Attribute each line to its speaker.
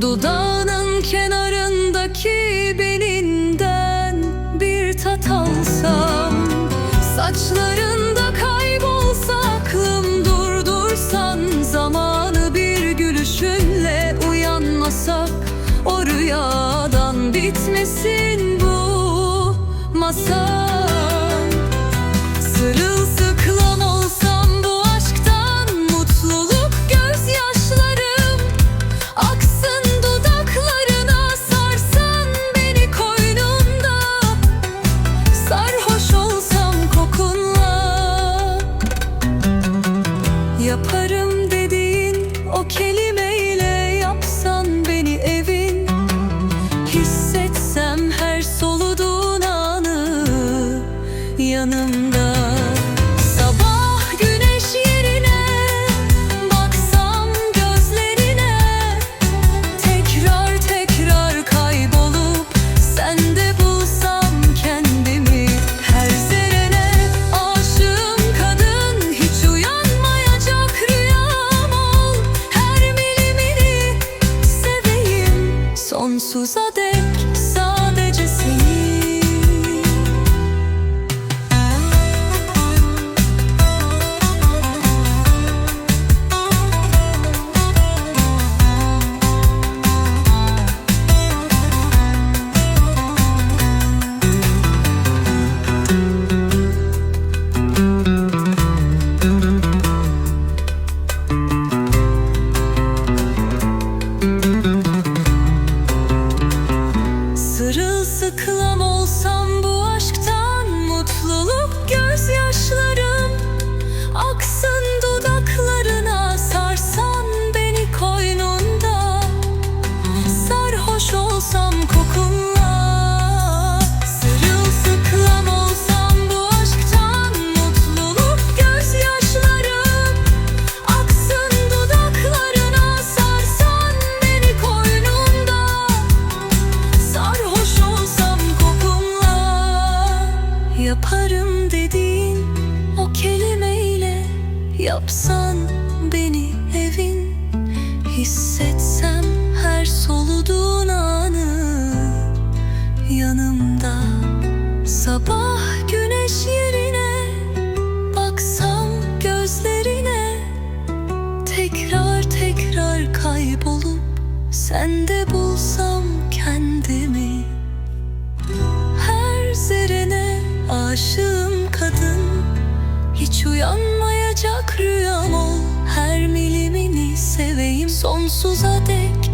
Speaker 1: Dudağının kenarındaki belinden bir tat alsam Saçlarında kaybolsa aklım durdursan Zamanı bir gülüşünle uyanmasak O rüyadan bitmesin bu masal o kelimeyle yapsan beni evin Hissetsem her soluduğun anı yanımda seveyim sonsuza Sırılsıklam olsam bu aşktan Mutluluk gözyaşlarım. Aksın dudaklarına Sarsan beni koynunda. Sarhoş olsam kokunla Yaparım dediğin o kelimeyle Yapsan beni evin Hissetsem her soluduğun anı Yanımda. Sabah güneş yerine Baksam gözlerine Tekrar tekrar kaybolup Sende bulsam aşığım kadın. Hiç uyanmayacak rüyam ol. Her milimini seveyim. Sonsuza dek